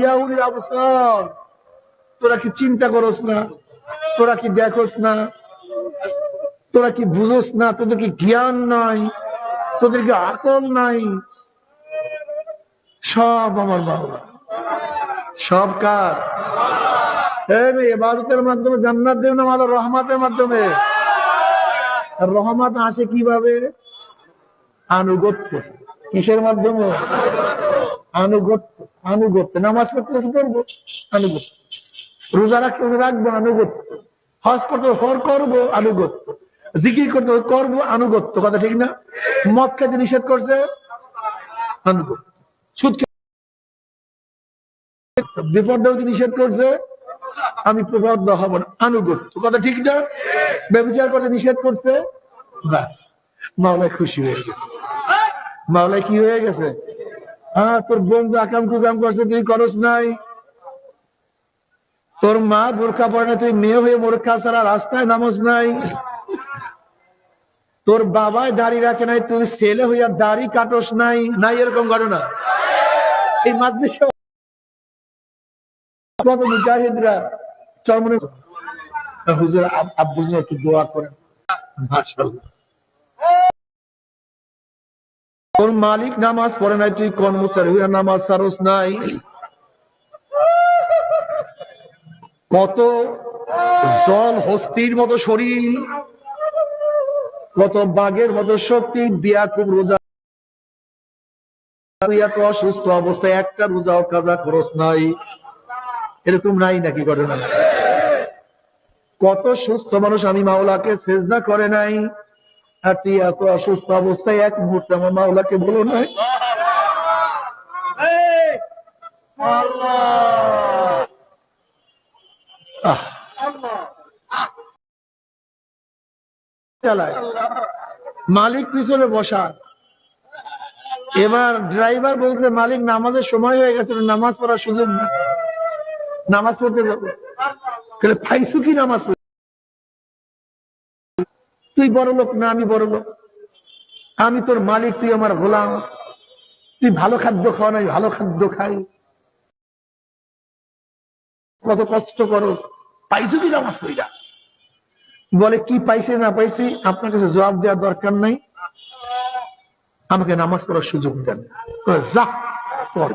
ইয়া উলিল আবসার তোরা কি চিন্তা করস না? তোরা কি দেখোস না? তোরা কি বুঝোস না? তোদের কি জ্ঞান নাই? তোদের কি আকল নাই? সব আমার বাবা। সব কার? এবাদতের মাধ্যমে জান্নাত দেব না ভালো রহমাতের মাধ্যমে। রহমত আসে কীভাবে? আনুগত্য। কিসের মাধ্যমে? আনুগত্য। আনুগত্য নামাজ পড়তে কি করব? আনুগত্য রোজা রাখতে রাখব আনুগত্য হজ করতে হর করব আনুগত্য জিকির করতে করব আনুগত্য কথা ঠিক না? মদ খেতে নিষেধ করছে আনুগত্য সুদ বিপদ নিষেধ করছে, আমি প্রবদ্ধ হব না আনুগত্য কথা ঠিক না? ব্যবচার করতে নিষেধ করছে ব্যাস মাওলায় খুশি হয়ে গেছে। মাওলায় কি হয়ে গেছে? হ্যাঁ তোর বন্ধু আকাম কুকাম করছে তুই করস নাই। তোর মা বোরখা পড়ে না তুই মেয়ে হয়ে বোরখা ছাড়া রাস্তায় নামস নাই। তোর বাবায় দাড়ি রাখে নাই, তুই ছেলে হইয়া দাড়ি কাটস নাই। নাই এরকম ঘটনা। এই মাদ্রাসা মুজাহিদরা চরমনে হুজুর আব- আব্বুর একটু দোয়া করেন। মাশাআল্লাহ। তোর মালিক নামাজ পড়ে নাই, তুই কর্মচারী হইয়া নামাজ সারস নাই। কত জল হস্তির মতো শরীর, কত বাঘের মতো শক্তি, দিয়া খুব রোজা অসুস্থ অবস্থায় একটা রোজাও কাজা খরচ নাই। এরকম নাই নাকি ঘটনা? কত সুস্থ মানুষ আমি মাওলাকে সেজনা করে নাই। তুই এত অসুস্থ অবস্থায় এক মুহূর্তে আমার মাওলাকে বলো নাই। চালায়। মালিক পিছনে বসা। এবার ড্রাইভার বলছে মালিক নামাজের সময় হয়ে গেছে নামাজ পড়ার সুযোগ নামাজ পড়তে যাব। তাহলে ফাইসু কি নামাজ? তুই বড় লোক না আমি বড় লোক? আমি তোর মালিক, তুই আমার গোলাম। তুই ভালো খাদ্য খাওয়া নাই ভালো খাদ্য খাই। কত কষ্ট করো, পাইছো কি নামাজ পড়িয়া? বলে, কি পাইছে না পাইছি, আপনার কাছে জবাব দেওয়ার দরকার নাই। আমাকে নামাজ পড়ার সুযোগ দেন। যা, পড়।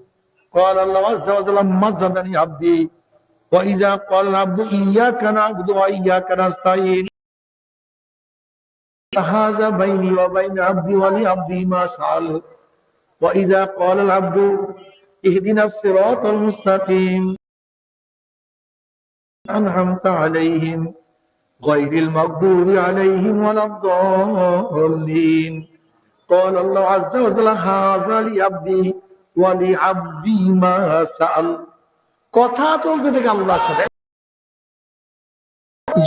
قال الله عز وجل مجدني عبدي. وإذا قال العبد إياك نعبد وإياك نستعين. هذا بيني وبين عبدي ولعبدي ما سأل وإذا قال العبد اهدنا الصراط المستقيم. أنعمت عليهم غير المغضوب عليهم ولا الضالين. قال الله عز وجل هذا لعبدي. ওয়ালি আব্দি মা সাল কথা চলতে থেকে আল্লাহ সাথে।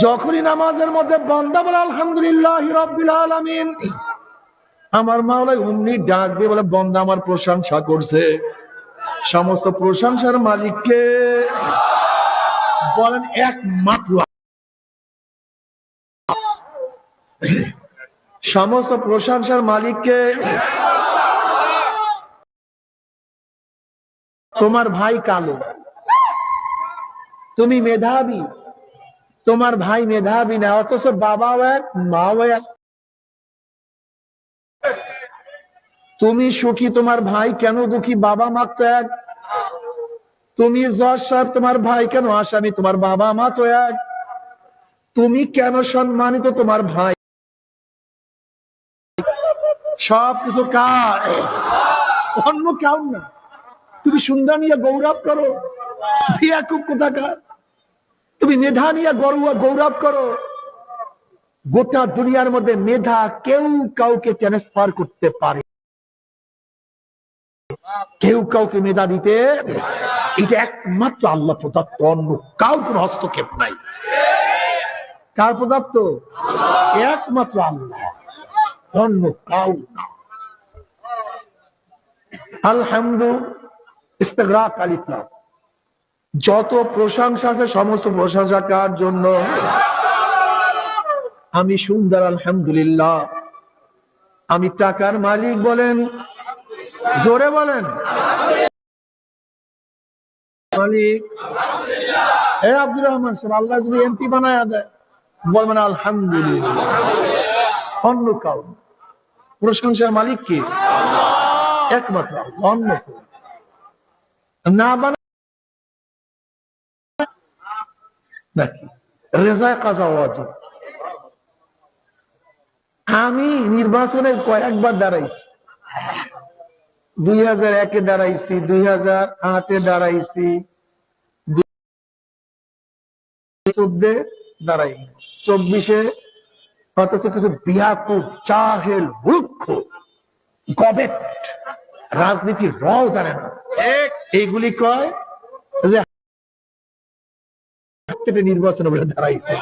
যখনই নামাজের মধ্যে বান্দা বলে, আলহামদুলিল্লাহ রব্বিল আলামিন। আমার মাওলাই অমনি ডাক দিয়ে বলে, বন্দা আমার প্রশংসা করছে। সমস্ত প্রশংসার মালিককে বলেন একমাত্র। সমস্ত প্রশংসার মালিককে তোমার ভাই কালো। তুমি মেধাবী। তোমার ভাই মেধাবী না, অথচ বাবাও এক, মাও এক। তুমি সুখী, তোমার ভাই কেন দুঃখী, বাবা মা তো এক। তুমি জজ সাহেব তোমার ভাই কেন আসামি, তোমার বাবা মা তো এক। তুমি কেন সম্মানিত, তোমার ভাই? সব কিছু কার? অন্য কেউ না। তুমি সুন্দর নিয়ে গৌরব করো। খুব কোথাকার। তুমি মেধা নিয়ে গৌরব গৌরব করো। গোটা দুনিয়ার মধ্যে মেধা কেউ কাউকে ট্রান্সফার করতে পারে। কেউ কাউকে মেধা দিতে এটা একমাত্র আল্লাহ প্রদত্ত, অন্য কাউ কোন হস্তক্ষেপ নাই। কার প্রদত্ত? একমাত্র আল্লাহ। অন্য কাউ না। আলহামদু ইস্তেগরাক আল ইসলাম। যত প্রশংসা আছে, সমস্ত প্রশংসা কার জন্য? আমি সুন্দর, আলহামদুলিল্লাহ। আমি টাকার মালিক বলেন, জোরে বলেন। মালিক, এ আব্দুর রহমান সাহেব, আল্লাহ যদি এমপি বানায় দেয়, বলবেন আলহামদুলিল্লাহ। অন্য কাউ প্রশংসার মালিক কে? একমাত্র অন্য কেউ না। নাকি আমি নির্বাচনে কয়েকবার দাঁড়াইছি। দুই হাজার একে দাঁড়াইছি, দুই হাজার আটে দাঁড়াইছি। চোদ্দে দাঁড়াই চব্বিশে অথচ কিছু বিয়াকুব চাহেল, মূর্খ, গবেট, রাজনীতির রও জানে না। এইগুলি কয়? যে নির্বাচনে বলে দাঁড়াইছে।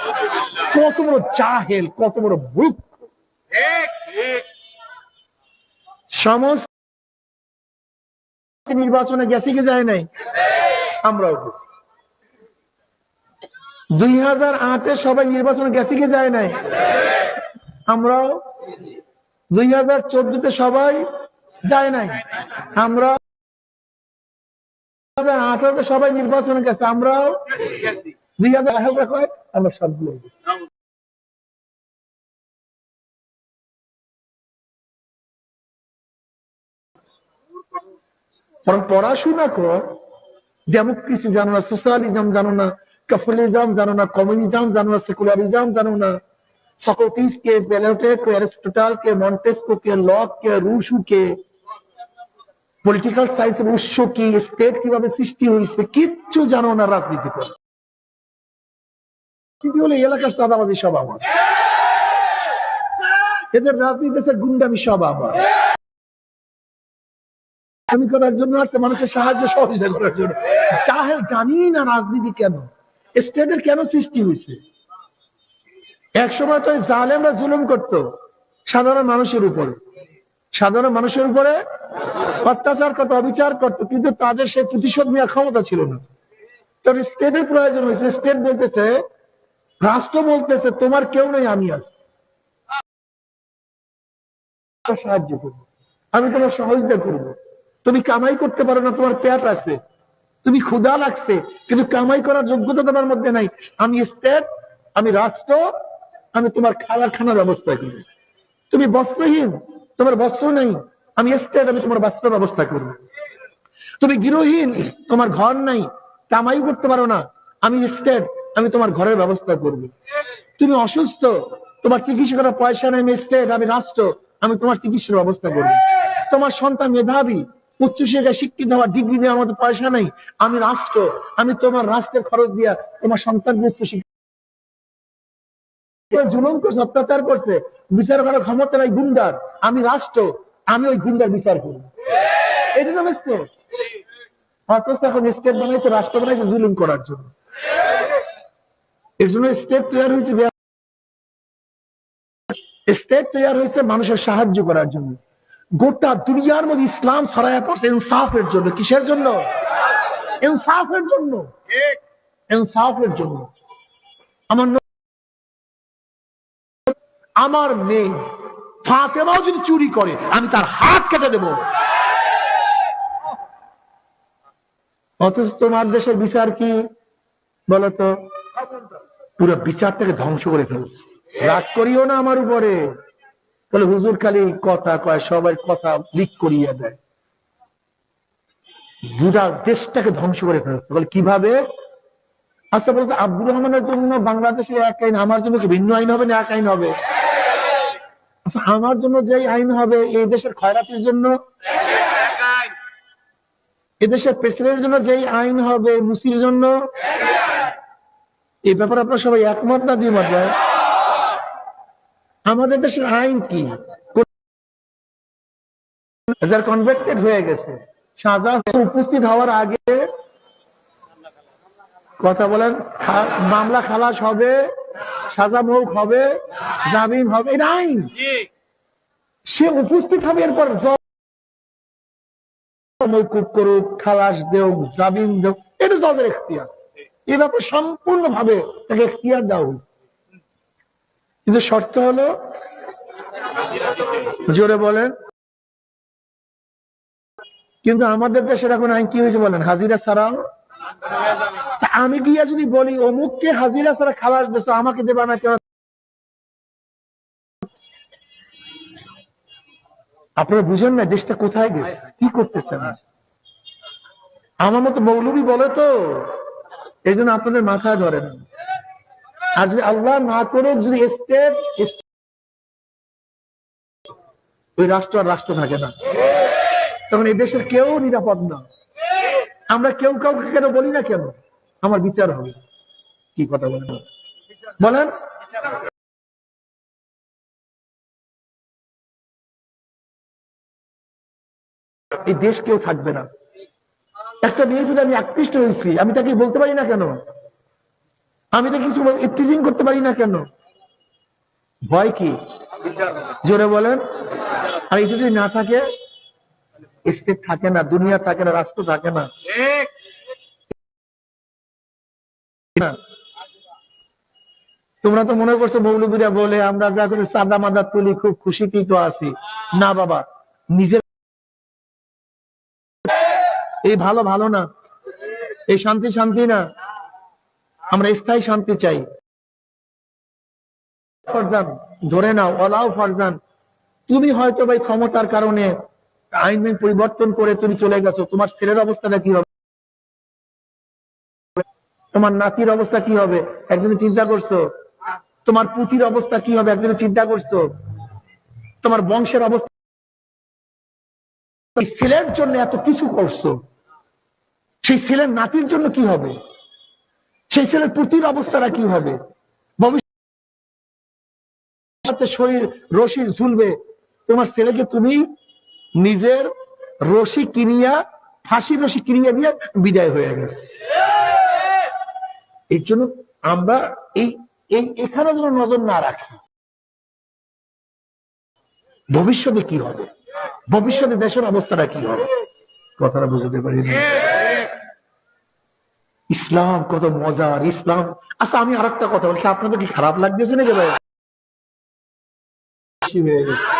কত বড় চাহেল, কত বড় মূর্খ। সমস্ত নির্বাচনে গেছে কি যায় নাই? আমরাও দুই হাজার আটে সবাই নির্বাচনে গেছে কি যায় নাই? আমরাও। দুই হাজার চোদ্দতে সবাই যায় নাই। আমরা হাজার আঠারোতে সবাই নির্বাচনে গেছে, আমরাও দুই হাজার আঠারো কয় আমরা। বরং পড়াশোনা কর ডেমোক্রেসি জানো না, সোশ্যালিজম জানো না, ক্যাপিটালিজম জানো না, কমিউনিজম জানো না, সেকুলারিজম জানো না, সক্রেটিস কে প্লেটো কে, অ্যারিস্টটল কে, মন্টেস্কো কে, লক কে, রুশু কে পলিটিক্যাল সায়েন্সের উৎস কি স্টেট কীভাবে সৃষ্টি হয়েছে কিচ্ছু জানো না রাজনীতি করে। কিন্তু হলো এলাকার চাঁদাবাদী সব আমার এদের রাজনীতি দেশের গুন্ডামি সব আমার আমি করার জন্য একটা মানুষের সাহায্য সহযোগিতা করার জন্য। চাহে জানি না রাজনীতি কেন স্টেটের কেন সৃষ্টি হয়েছে এক সময় তো জালেমরা জুলুম করত, সাধারণ মানুষের উপরে। সাধারণ মানুষের উপরে অত্যাচার করত, অবিচার করত, কিন্তু তাদের সেই প্রতিশোধ নেওয়ার ক্ষমতা ছিল না। তবে স্টেটের প্রয়োজন হয়েছে। স্টেট বলতেছে, রাষ্ট্র বলতেছে, তোমার কেউ নেই, আমি আছি। সাহায্য করব আমি তোমার সহযোগিতা করব। তুমি কামাই করতে পারো না, তোমার পেট আছে। তুমি ক্ষুধা লাগছে, কিন্তু কামাই করার যোগ্যতা তোমার মধ্যে নাই। আমি স্টেট আমি রাষ্ট্র, আমি তোমার খাবার খানার ব্যবস্থা করি। তুমি বস্ত্রহীন, তোমার বস্ত্র নেই। আমি স্টেট আমি তোমার বস্ত্র ব্যবস্থা করব। তুমি গৃহহীন, তোমার ঘর নাই কামাই করতে পারো না। আমি স্টেট আমি তোমার ঘরের ব্যবস্থা করব। তুমি অসুস্থ, তোমার চিকিৎসা করার পয়সা নেই আমি স্টেট আমি রাষ্ট্র, আমি তোমার চিকিৎসার ব্যবস্থা করব। তোমার সন্তান মেধাবী, উচ্চশিক্ষায় শিক্ষিত হওয়ার ডিগ্রি দেওয়ার মতো পয়সা নেই, আমি রাষ্ট্র, আমি তোমার রাষ্ট্রের খরচ দিয়া তোমার সন্তানকে উচ্চশিক্ষা জুলুম করছে, অত্যাচার করছে বিচার করার ক্ষমতা নাই, গুন্ডার, আমি রাষ্ট্র আমি ওই গুন্ডার বিচার অথচ এখন স্টেট বানাইছে, রাষ্ট্র বানাইছে জুলুম করার জন্য। জন্য স্টেট তৈরি হয়েছে স্টেট তৈরি হয়েছে মানুষের সাহায্য করার জন্য। গোটা দুনিয়ার মধ্যে ইসলাম ছড়াইয়া পড়ছে ইনসাফের জন্য। কিসের জন্য? ইনসাফের জন্য। ইনসাফের জন্য। আমার আমার মেয়ে ফাতেমাও যদি চুরি করে, আমি তার হাত কেটে দেব। অথচ তোমার দেশের বিচার কি বলতো? পুরো বিচারটাকে ধ্বংস করে ফেলছে। রাগ করিও না আমার উপরে। বলে, হুজুর খালি কথা কয় সবাই কথা লিক করিয়ে দেয়। গোটা দেশটাকে ধ্বংস করে ফেলছে। বলে, কীভাবে? আচ্ছা বলতে, আব্দুর রহমানের জন্য বাংলাদেশে এক আইন, আমার জন্য কি ভিন্ন আইন হবে না এক আইন হবে? আমার জন্য যে আইন হবে এই দেশের খয়রাতির জন্য এদেশের প্রেসিডেন্টের জন্য যেই আইন হবে, মুসির জন্য, এই ব্যাপারে আপনারা সবাই একমত না দ্বিমত ভাই? আমাদের দেশের আইন কি কনভেক্টেড হয়ে গেছে সাজা উপস্থিত হওয়ার আগে কথা বলেন মামলা খালাস হবে সাজা মৌক হবে জামিন হবে আইন সে উপস্থিত হবে এরপর মৌকুব করুক খালাস দেউক জামিন দেউক এটা জজের এখতিয়ার। এ ব্যাপারে সম্পূর্ণভাবে তাকে এখতিয়ার দেওয়া হোক কিন্তু শর্ত হলো জোরে বলেন। কিন্তু আমাদের দেশের এখন আইন কি হয়েছে বলেন? হাজিরা ছাড়াও আমি গিয়া যদি বলি অমুককে হাজিরা ছাড়া খালাস দেছো, আমাকে দেবা না কেন? আপনারা বুঝেন না দেশটা কোথায় গেছে? কি করতেছেন? আমার মতো মৌলবী বলে তো, এই জন্য আপনাদের মাথায় ধরে না। আর যদি আল্লাহ না করুক, যদি স্টেট ওই রাষ্ট্র আর রাষ্ট্র থাকে না। তখন এই দেশের কেউ নিরাপদ না। আমরা কেউ কাউকে কেন বলি না কেন? আমার বিচার হবে। কি কথা বলেন? বলেন। এই দেশ কেউ থাকবে না। একটা মেয়ে যদি আমি আকৃষ্ট হয়েছি, আমি তাকে বলতে পারি না কেন? আমি তো কিছু টিচিং করতে পারি না কেন? ভয় কি? জোরে বলেন। আর এই যদি না থাকে স্টেট থাকে না দুনিয়া থাকে না রাষ্ট্র থাকে না। তোমরা তো মনে করছ মৌলবীরা বলে আমরা যা করে সাদা মাদা তুলি খুব খুশিতেই তো আছি? না বাবা নিজের এই ভালো ভালো না এই শান্তি শান্তি না। আমরা স্থায়ী শান্তি চাই। ফরজান ধরে নাও অলাও ফরজান। তুমি হয়তো ভাই ক্ষমতার কারণে আইন আইন পরিবর্তন করে তুমি চলে গেছো, তোমার ছেলের অবস্থাটা কি হবে? তোমার নাতির অবস্থা কি হবে? একদিন চিন্তা করছ। তোমার পুতির অবস্থা কি হবে? একদিন চিন্তা করছ। তোমার বংশের অবস্থা ছেলের জন্য এত কিছু করছ। সেই ছেলের নাতির জন্য কি হবে? সেই ছেলের পুতির অবস্থাটা কি হবে? ভবিষ্যতে শরীর রশি ঝুলবে। তোমার ছেলেকে তুমি নিজের রশি কিনিয়া ফাঁসি রশি কিনিয়া দিয়ে বিদায় হয়ে গেছে। এই জন্য আমরা এই এখানে যেন নজর না রাখি। ভবিষ্যতে কি হবে? ভবিষ্যতে দেশের অবস্থাটা কি হবে? কথাটা বুঝতে পারি ইসলাম কত মজার, ইসলাম। আচ্ছা আমি আর একটা কথা বলছি, আপনাদের কি খারাপ লাগতেছে নাকি ভাই? হয়ে গেছে।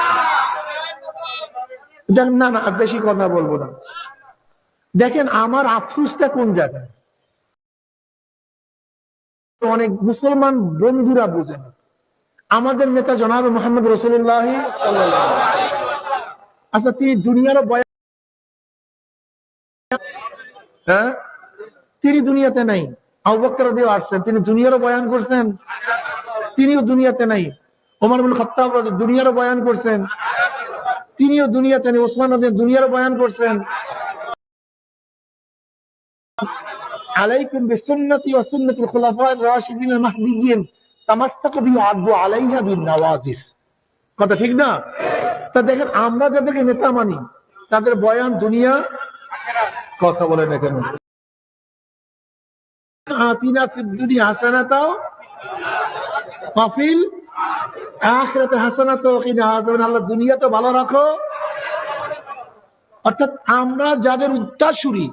না না বেশি কথা বলব না। দেখেন, আমার আফসুসটা কোন জায়গায়? অনেক মুসলমান বন্ধুরা বুঝে না। আমাদের নেতা জনাব মোহাম্মদ রসুল্লাহ আচ্ছা তিনি দুনিয়ারও বয়ান হ্যাঁ? তিনি দুনিয়াতে নাই। আবুবকর দিয়েও আসছেন। তিনি দুনিয়ারও বয়ান করছেন। তিনিও দুনিয়াতে নাই। ওমর বুল খত্তাব দুনিয়ারও বয়ান করছেন। তিনিও দুনিয়াতে ওসমান উদ্দিন দুনিয়ারও বয়ান করছেন। আলাইকুম বিসুন্নতি ওয়া খুলাফায়ে রাশিদিন আল মাহদিয়িন তামাসসাকু বি আদু আলাইহা বিন কথা ঠিক না? তা দেখেন, আমরা যাদেরকে নেতা মানি, তাদের বয়ান দুনিয়া, কথা বলে না কেন আতিনা ফিদ দুনিয়া হাসানাতাও আখিরাতে হাসানাত কিনা আল্লাহ দুনিয়া তো ভালো রাখো। অর্থাৎ আমরা যাদের উত্তরসূরি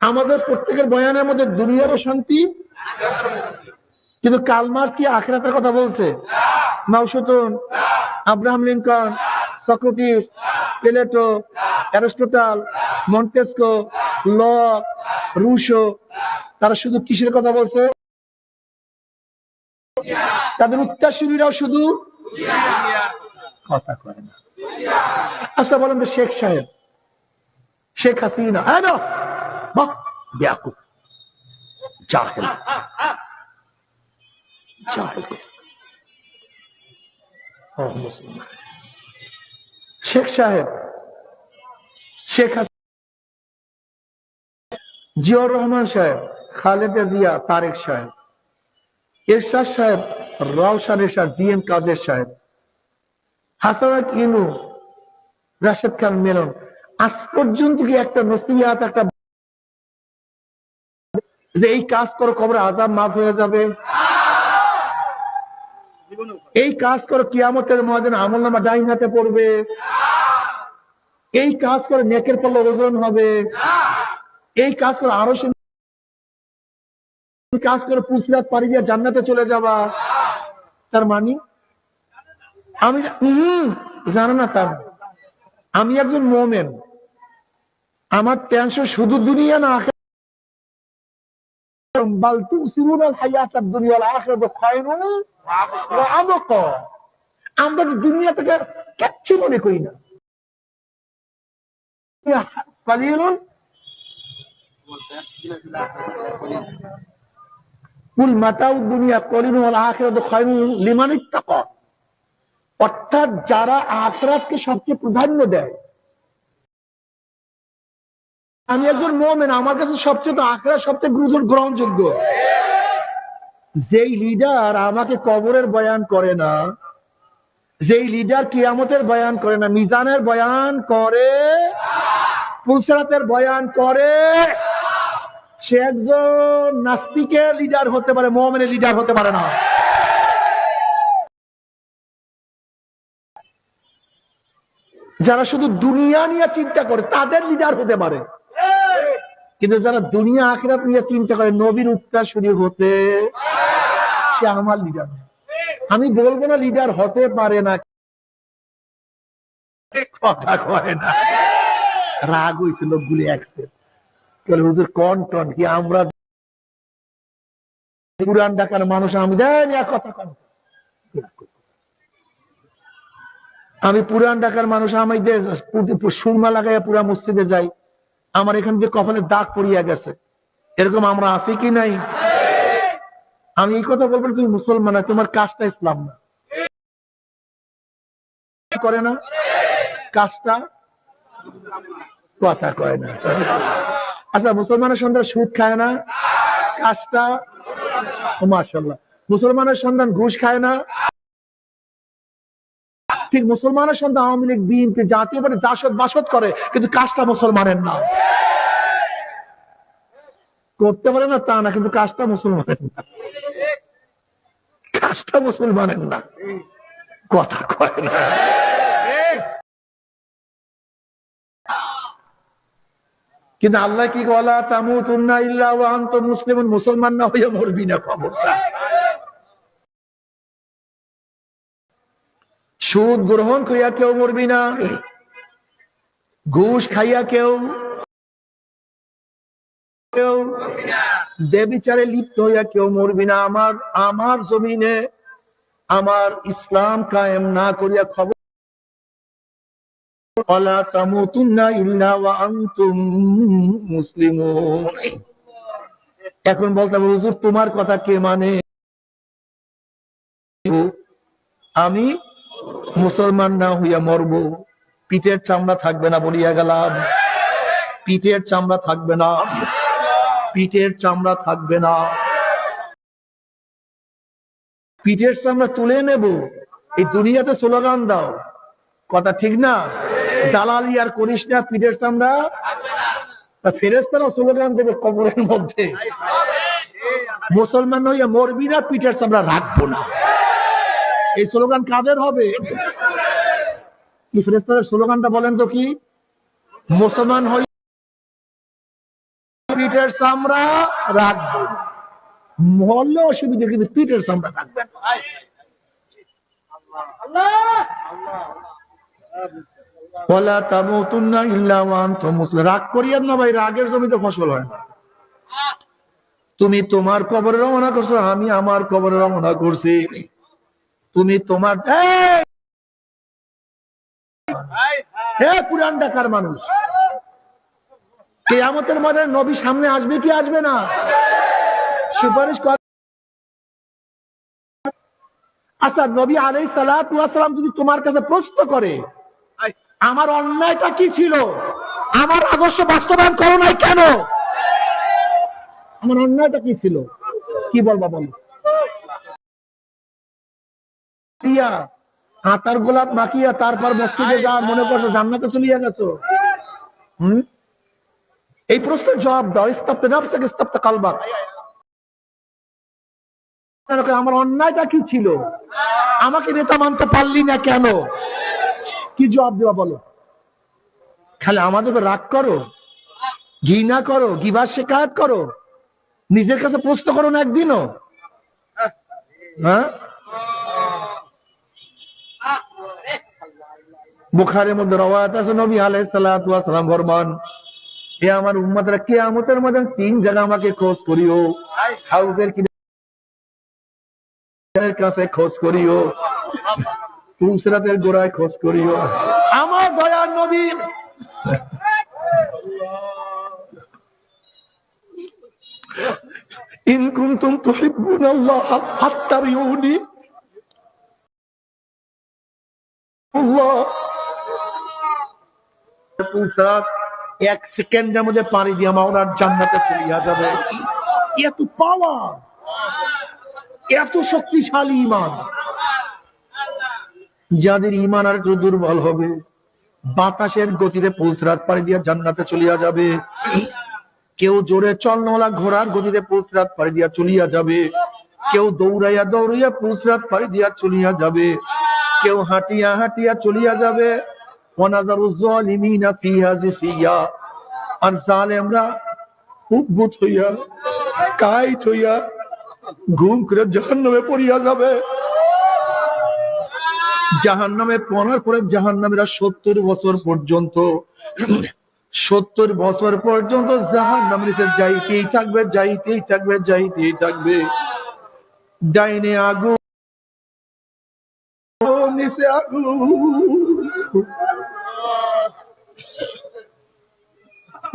আমাদের প্রত্যেকের বয়ানের মধ্যে দুনিয়ারও শান্তি। কিন্তু কালমার কি আখেরাতের কথা বলছে? মাউসুতুন Abraham Lincoln Socrates Plato, Aristotle, Montesquieu, Locke, Rousseau, তারা শুধু কিসের কথা বলছে? তাদের উত্তরসূরিরাও শুধু কথা করে না। আচ্ছা বলেন শেখ সাহেব, শেখ হাসিনা হ্যাঁ না? ব্যাকুব জাহেল। জাহেল। শেখ সাহেব, শেখ জিয়াউর রহমান সাহেব, খালেদা জিয়া, তারেক সাহেব, এরশাদ সাহেব এম কাদের সাহেব। হাসানাত ইনু, রাশেদ খান আজ পর্যন্ত কি একটা নসিহাত, একটা যে এই কাজ করো আজাব মাফ হয়ে যাবে? এই কাজ করো, কিয়ামতের ময়দানে আমল নামা ডাইন হাতে পড়বে। এই কাজ করে, নেকের পাল্লা ওজন হবে। এই কাজ করে, আরও কাজ করে পুসরাত পারি দিয়ে জান্নাতে চলে যাবা। তার মানে? আমি হম জানো না তার? আমি একজন মোমেন। আমার টেনশন শুধু দুনিয়া না আমরা দুনিয়া থেকে মনে করি না। কুল মাতাউ দুনিয়া আখিরাতু লিমান অর্থাৎ যারা আখরাতকে সবচেয়ে প্রাধান্য দেয়। আমি একজন মোমেন, আমার কাছে সবচেয়ে তো সবচেয়ে গ্রহণযোগ্য। যেই লিডার আমাকে কবরের বয়ান করে না, যেই লিডার কিয়ামতের বয়ান করে না, মিজানের বয়ান করে পুলসরাতের বয়ান করে সে একজন নাস্তিকের লিডার হতে পারে মোহামেনের লিডার হতে পারে না। যারা শুধু দুনিয়া নিয়ে চিন্তা করে, তাদের লিডার হতে পারে। কিন্তু যারা দুনিয়া, আখিরাত নিয়ে চিন্তা করে, নবীর উত্তরসূরি হতে, সে আমার লিডার আমি বলব না লিডার হতে পারে না। কথা কয় না। রাগ হয়েছে, লোকগুলি একসেপ্ট। হুজুর, কন টন? কি আমরা পুরান ঢাকার মানুষ, আমি দেন কথা কন আমি পুরান ঢাকার মানুষ, আমি সুরমা লাগাইয়া পুরা মসজিদে যাই, আমার এখানে যে কপালে দাগ পড়িয়া গেছে। এরকম আমরা আছি কি নাই? আমি এই কথা বলব তুমি মুসলমান না তোমার কাজটা ইসলাম না। করে না? কাজটা কথা কয় না। আচ্ছা মুসলমানের সন্তান সুদ খায় না? কাজটা মার্শাল্লাহ মুসলমানের সন্তান ঘুষ খায় না? ঠিক, মুসলমানের সন্তান Awami League, BNP, Jatiya Party দাসত বাসত করে, কিন্তু কাজটা মুসলমানের না। করতে পারে না তা না, কিন্তু কাজটা মুসলমানের না। কাজটা মুসলমানের না। কথা কয় না। কিন্তু আল্লাহ কি বলা তামুতুন্না ইল্লা ওয়া আনতুম মুসলিমুন মুসলমান না হইয়া মরবি না খবরটা সুদ গ্রহণ করিয়া কেউ মরবি না, ঘুষ খাইয়া কেউ কেউ দেবিচারে লিপ্ত হইয়া কেউ মরবি না। আমার আমার জমিনে আমার ইসলাম কায়েম না করিয়া খবর ولا تموتن إلا وأنتم মুসলিমুন এখন বলতে হবে হুজুর তোমার কথা কে মানে আমি মুসলমান না হইয়া মরব পিঠের চামড়া থাকবে না বলিয়া গেলাম পিঠের চামড়া থাকবে না পিঠের চামড়া থাকবে না পিঠের চামড়া তুলে নেব এই দুনিয়াতে স্লোগান দাও কথা ঠিক না দালালি আর করিস না পিঠের চামড়া ফেরেস্তারা স্লোগান দেবে কবরের মধ্যে। মুসলমান হইয়া মরবি না পিঠের চামড়া রাখব না। এই স্লোগান কাদের হবে? স্লোগানটা বলেন তো কি? মুসলমান হই পিঠের চামড়া রাখব মরলে অসুবিধা কিন্তু পিঠের চামড়া রাখবেন রাগ করিয়েন না ভাই, রাগের জমিতে ফসল হয় না। তুমি তোমার কবরে রওনা করছ, আমি আমার কবরে রওনা করছি। তুমি তোমার পুরান ঢাকার মানুষ, কেয়ামতের মধ্যে নবী সামনে আসবে কি আসবে না? সুপারিশ আচ্ছা নবী আলাই সালাম যদি তোমার কাছে প্রশ্ন করে আমার অন্যায়টা কি ছিল? আমার আদর্শ বাস্তবায়ন করো নাই কেন? আমার অন্যায়টা কি ছিল? কি বলবা বলো? আতার গোলাপ মাখিয়া তারপর মসজিদে যা মনে করছ, জান্নাতে চলিয়া গেছো। হুম? এই প্রশ্নের জবাব দাও। ইস্তাপ্তে নাফসাকে ইস্তাপ্তে কালবাক আমার অন্যায়টা কি ছিল? আমাকে নেতা মানতে পারলি না কেন? কি জবাব দেওয়া বলো? খালি আমাদের রাগ করো, ঘৃণা করো গিবার শেখায়ত করো। নিজের কাছে প্রশ্ন করো না একদিনও। হ্যাঁ? বুখারের মধ্যে রওয়ায়াত আছে, নবী আলাইহিস সালাম ফরমান, হে আমার উম্মতরা, কিয়ামতের মধ্যে তিন জায়গা আমাকে খোঁজ করিও। হাউজের কাছে খোঁজ করিও। তুলসিরাতের গোড়ায় খোঁজ করিও। আমার দয়ার নবী। ইন কুনতুম তুহিব্বুনাল্লাহ ফাত্তাবিউনি। আল্লাহ। এক সেকেন্ডের মধ্যে পানি দিয়ে মাওলার জান্নাতে চলিয়া যাবে। এত পাওয়ার এত শক্তিশালী ইমান। যাদের ইমান আর একটু দুর্বল হবে, বাতাসের গতিতে পুলসরাত পাড়ি দিয়া জান্নাতে চলিয়া যাবে। কেউ জোরে চলনওয়ালা ঘোড়ার গতিতে পুলসরাত পাড়ি দিয়া চলিয়া যাবে। কেউ দৌড়াইয়া দৌড়াইয়া পুলসরাত পাড়ি দিয়া চলিয়া যাবে। কেউ হাঁটিয়া হাঁটিয়া চলিয়া যাবে। আর জালেমরা উদ্ভূত হইয়া কাইট হইয়া, ঘুম করে জাহান্নামে পড়িয়া যাবে। জাহান নামে পড়ার পরে জাহান নামেরা সত্তর বছর পর্যন্ত, সত্তর বছর পর্যন্ত জাহান নামের যাইতেই থাকবে যাইতেই থাকবে যাইতেই থাকবে। ডাইনে আগুন আগুন।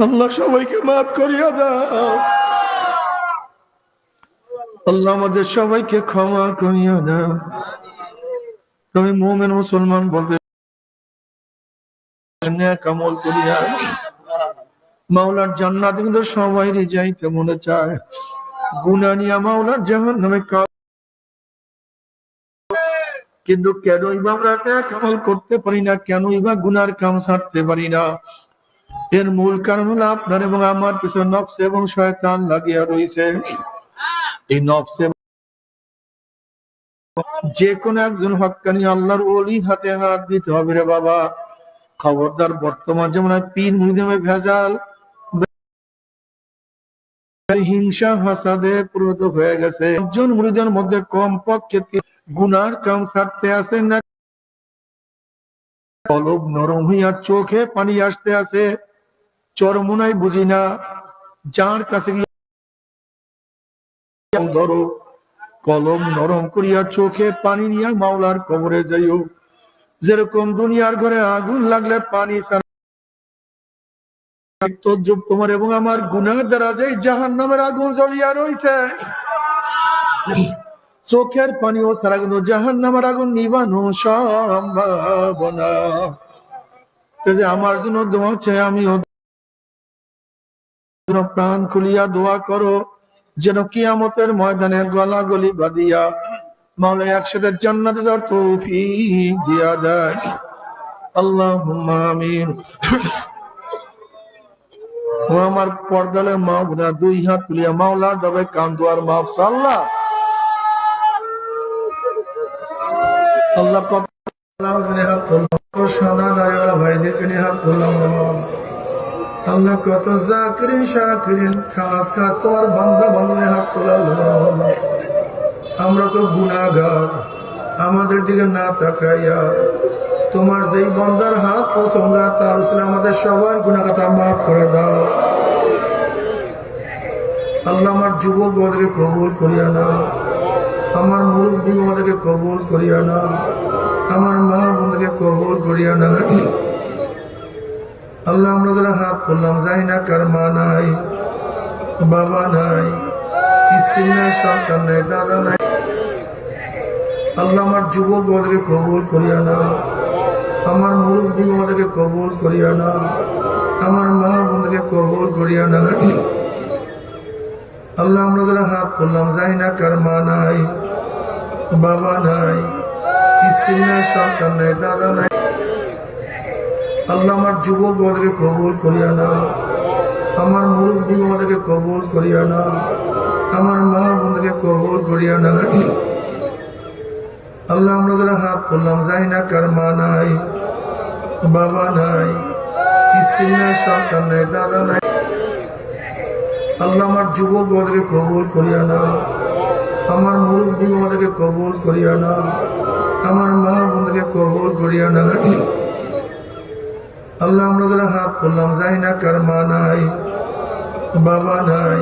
আল্লাহ সবাইকে মাফ করিয়া দাও। আল্লাহ আমাদের সবাইকে ক্ষমা করিয়া দাও। তবে মোমেন মুসলমান বলবে কামল করিয়া মাওলার জান্নাত কিন্তু সবাই যাইতে মনে চায়। গুনা নিয়া মাওলার জাহান নামে কিন্তু কেনই বা আমরা কামল করতে পারি না, কেনই বা গুনার কাম ছাড়তে পারি না। এর মূল কারণ হলো আপনার এবং আমার পিছনে নকশ এবং শয়তান লাগিয়া রয়েছে। এই নকশে যে কোন একজন হকানি আল্লাহর ওলি হাতে হাত দিতে হবে রে বাবা। খবরদার বর্তমান যেমন পীর মুদিমে ভেজাল হিংসা হাসাদে পুরোত হয়ে গেছে। একজন মুরিদের মধ্যে কম পক্ষে গুনার কাম ছাড়তে আসে না, কলব নরম হইয়া চোখে পানি আসতে আছে। চরমুনাই বুঝি না, যার কাছে ধরো। কলম নরম করিয়া চোখে পানি নিয়া মাওলার কবরে যাইও। যেরকম দুনিয়ার ঘরে আগুন লাগলে পানি তজ্জব তোমার এবং আমার গুনার দ্বারা যে জাহান নামের আগুন জ্বলিয়া রয়েছে চোখের পানি ও সারা কিন্তু জাহান নামের আগুন নিবানো সম্ভাবনা। আমার জন্য দোয়া আমি প্রাণ খুলিয়া দোয়া করো। যেন কিয়ামতের ময়দানে গলা গলি বাদিয়া মাওলা একসাথে জান্নাতে যাওয়ার তৌফিক দিয়া যায় আল্লাহ আমিন। ও আমার পর্দালের মা বোনা দুই হাত তুলিয়া মাওলা দবে কান দুয়ার মাফ আল্লাহ। আল্লাহ কত সাদা দাঁড়িয়ে ভাইদেরকে হাত তুললাম আল্লাহ কত জাকিরিন শাকিরিন খাস খা তোমার বান্দা বান্ধবে হাত তোলাল আমরা তো গুনাগার আমাদের দিকে না তাকাইয়া তোমার যেই বন্দার হাত পছন্দ, তার ছিল আমাদের সবার গুণাগাতা মাফ করে দাও। আল্লাহ আমার যুবক বদেরকে কবুল করিয়া না আমার মুরব্বী বদেরকে কবুল করিয়া না আমার মা বোনকে কবুল করিয়া না আল্লাহ আমরা যারা হাত তুললাম জানি না কার মা নাই, বাবা নাই, স্ত্রী নাই সন্তান নাই, দাদা নাই। আল্লাহ আমার যুবক বদেরকে কবুল করিয়া না আমার মুরব্বী বদেরকে কবুল করিয়া না আমার মা বোনকে কবুল করিয়া না আল্লাহ আমরা যারা হাত তুললাম জানি না কার মা নাই, বাবা নাই, স্ত্রী নাই সন্তান নাই, দাদা নাই। আল্লাহ আমার যুবক বাবাদেরকে কবুল করিয়া নাও আমার মুরব্বী বাবাদেরকে কবুল করিয়া নাও আমার মা বোনদেরকে কবুল করিয়া নাও আল্লাহ, আমরা যারা হাত তুললাম যাই না কার মা নাই, বাবা নাই, স্ত্রী নাই, সন্তান নাই, দাদা নাই। আল্লাহ, আমার যুবক বাবাদেরকে কবুল করিয়া নাও আমার মুরব্বী বাবাদেরকে কবুল করিয়া নাও আমার মা বোনদেরকে কবুল করিয়া নাও আল্লাহ আমরা যারা হাত করলাম যাই না কার নাই বাবা নাই